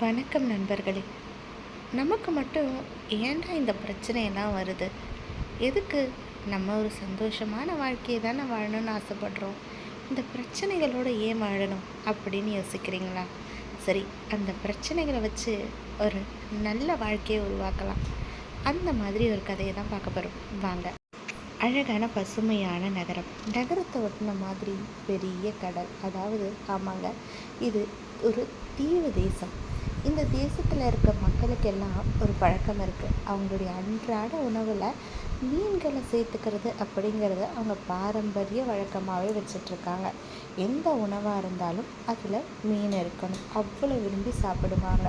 வணக்கம் நண்பர்களே. நமக்கு மட்டும் ஏன்டா இந்த பிரச்சனையெல்லாம் வருது? எதுக்கு? நம்ம ஒரு சந்தோஷமான வாழ்க்கையை தானே வாழணும்னு ஆசைப்படுறோம். இந்த பிரச்சனைகளோடு ஏன் வாழணும் அப்படின்னு யோசிக்கிறீங்களா? சரி அந்த பிரச்சனைகளை வச்சு ஒரு நல்ல வாழ்க்கையை உருவாக்கலாம். அந்த மாதிரி ஒரு கதையை தான் பார்க்க போகிறோம் வாங்க. அழகான பசுமையான நகரம். நகரத்தை ஒட்டின மாதிரி பெரிய கடல். அதாவது ஆமாங்க இது ஒரு தீவு தேசம். இந்த தேசத்தில் இருக்க மக்களுக்கெல்லாம் ஒரு பழக்கம் இருக்குது அவங்களுடைய அன்றாட உணவில் மீன்களை சேர்த்துக்கிறது அப்படிங்கிறத அவங்க பாரம்பரிய வழக்கமாகவே வச்சிட்ருக்காங்க. எந்த உணவாக இருந்தாலும் அதில் மீன் இருக்கணும். அவ்வளோ விரும்பி சாப்பிடுவாங்க.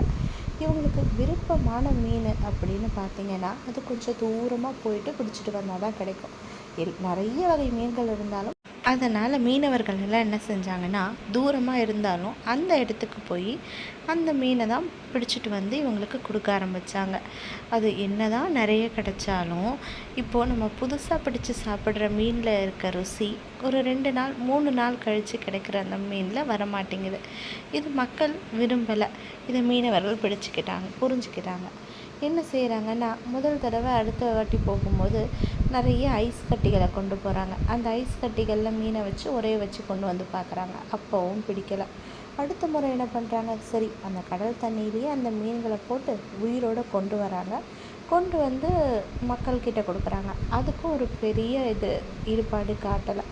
இவங்களுக்கு விருப்பமான மீன் அப்படின்னு பார்த்தீங்கன்னா அது கொஞ்சம் தூரமாக போயிட்டு பிடிச்சிட்டு வந்தால் தான் கிடைக்கும். எல் நிறைய வகை மீன்கள் இருந்தாலும் அதனால் மீனவர்கள் எல்லாம் என்ன செஞ்சாங்கன்னா தூரமாக இருந்தாலும் அந்த இடத்துக்கு போய் அந்த மீனை தான் பிடிச்சிட்டு வந்து இவங்களுக்கு கொடுக்க ஆரம்பித்தாங்க அது என்ன தான் நிறைய கிடைச்சாலும் இப்போது நம்ம புதுசாக பிடிச்சி சாப்பிட்ற மீனில் இருக்க ருசி ஒரு ரெண்டு நாள் மூணு நாள் கழித்து கிடைக்கிற அந்த மீனில் வரமாட்டேங்குது. இது மக்கள் விரும்பலை. இதை மீனவர்கள் பிடிச்சிக்கிட்டாங்க புரிஞ்சுக்கிட்டாங்க. என்ன செய்கிறாங்கன்னா முதல் தடவை அடுத்த வாட்டி போகும்போது நிறைய ஐஸ் கட்டிகளை கொண்டு போகிறாங்க அந்த ஐஸ் கட்டிகளில் மீனை வச்சு ஒரே வச்சு கொண்டு வந்து பார்க்குறாங்க. அப்போவும் பிடிக்கலை. அடுத்த முறை என்ன பண்ணுறாங்க சரி அந்த கடல் தண்ணியிலேயே அந்த மீன்களை போட்டு உயிரோடு கொண்டு வராங்க. கொண்டு வந்து மக்கள்கிட்ட கொடுக்குறாங்க. அதுக்கும் ஒரு பெரிய இது ஈடுபாடு காட்டலை.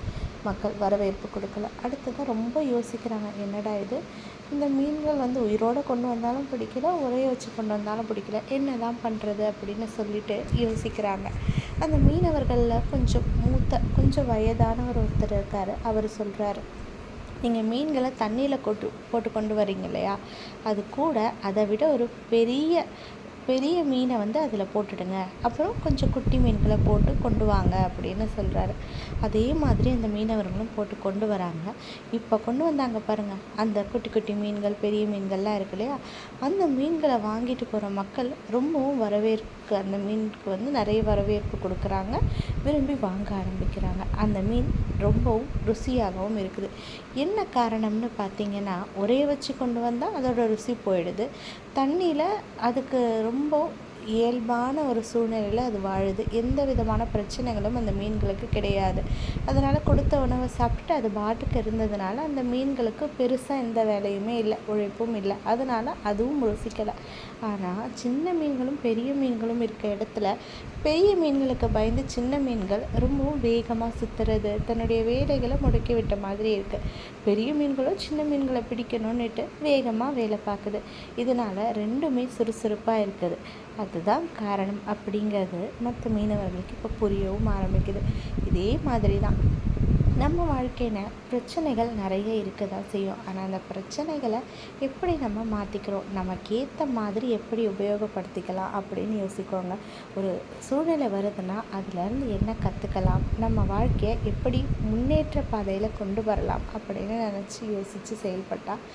மக்கள் வரவேற்பு கொடுக்கல. அடுத்ததாக ரொம்ப யோசிக்கிறாங்க என்னடா இது? இந்த மீன்கள் வந்து உயிரோடு கொண்டு வந்தாலும் பிடிக்கல உரைய வச்சு கொண்டு வந்தாலும் பிடிக்கல என்ன தான் பண்ணுறது அப்படின்னு சொல்லிட்டு யோசிக்கிறாங்க. அந்த மீனவர்களில் கொஞ்சம் மூத்த கொஞ்சம் வயதானவர் ஒருத்தர் இருக்கார். அவர் சொல்கிறாரு நீங்கள் மீன்களை தண்ணியில் கொட்டு போட்டு கொண்டு வரீங்க இல்லையா? அது கூட அதை விட ஒரு பெரிய பெரிய மீனை வந்து அதில் போட்டுடுங்க. அப்புறம் கொஞ்சம் குட்டி மீன்களை போட்டு கொண்டு வாங்க அப்படின்னு சொல்கிறாரு அதே மாதிரி அந்த மீனவர்களும் போட்டு கொண்டு வராங்க. இப்போ கொண்டு வந்தாங்க பாருங்கள் அந்த குட்டி குட்டி மீன்கள் பெரிய மீன்கள்லாம் இருக்கு இல்லையா? அந்த மீன்களை வாங்கிட்டு போகிற மக்கள் ரொம்பவும் வரவேற்பு அந்த மீனுக்கு வந்து நிறைய வரவேற்பு கொடுக்குறாங்க. விரும்பி வாங்க ஆரம்பிக்கிறாங்க. அந்த மீன் ரொம்பவும் ருசியாகவும் இருக்குது. என்ன காரணம்னு பார்த்தீங்கன்னா ஒரே வச்சு கொண்டு வந்தால் அதோட ருசி போயிடுது. தண்ணியில் அதுக்கு ரொம்ப இயல்பான ஒரு சூழ்நிலையில் அது வாழுது. எந்த விதமான பிரச்சனைகளும் அந்த மீன்களுக்கு கிடையாது. அதனால் கொடுத்த உணவை சாப்பிட்டுட்டு அது பாட்டுக்கு இருந்ததுனால அந்த மீன்களுக்கு பெருசாக எந்த வேலையுமே இல்லை உழைப்பும் இல்லை. அதனால் அதுவும் ருசிக்கலை. ஆனால் சின்ன மீன்களும் பெரிய மீன்களும் இருக்க இடத்துல பெரிய மீன்களுக்கு பயந்து சின்ன மீன்கள் ரொம்பவும் வேகமாக சுற்றுறது தன்னுடைய வேலைகளை முடக்கி விட்ட மாதிரி இருக்குது பெரிய மீன்களும் சின்ன மீன்களை பிடிக்கணும்னுட்டு வேகமாக வேலை பார்க்குது இதனால் ரெண்டுமே சுறுசுறுப்பாக இருக்குது. அது அதுதான் காரணம் அப்படிங்கிறது மற்ற மீனவர்களுக்கு இப்போ புரியவும் ஆரம்பிக்குது. இதே மாதிரி தான் நம்ம வாழ்க்கையில் பிரச்சனைகள் நிறைய இருக்க தான் செய்யும். ஆனால் அந்த பிரச்சனைகளை எப்படி நம்ம மாற்றிக்கிறோம் நமக்கு ஏற்ற மாதிரி எப்படி உபயோகப்படுத்திக்கலாம் அப்படின்னு யோசிக்கோங்க. ஒரு சூழ்நிலை வருதுன்னா அதுலேருந்து என்ன கற்றுக்கலாம் நம்ம வாழ்க்கையை எப்படி முன்னேற்ற பாதையில் கொண்டு வரலாம் அப்படின்னு நினச்சி யோசித்து செயல்பட்டால்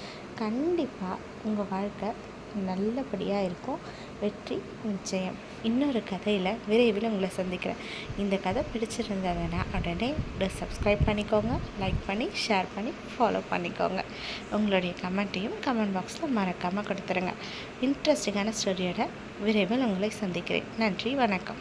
கண்டிப்பாக உங்கள் வாழ்க்கை நல்லபடியாக இருக்கும். வெற்றி நிச்சயம். இன்னொரு கதையில் விரைவில் உங்களை சந்திக்கிறேன். இந்த கதை பிடிச்சிருந்ததுன்னா உடனே சப்ஸ்கிரைப் பண்ணிக்கோங்க லைக் பண்ணி ஷேர் பண்ணி ஃபாலோ பண்ணிக்கோங்க. உங்களுடைய கமெண்ட்டையும் கமெண்ட் பாக்ஸில் மறக்காமல் கொடுத்துருங்க. இன்ட்ரெஸ்டிங்கான ஸ்டோரியோட விரைவில் உங்களை சந்திக்கிறேன். நன்றி வணக்கம்.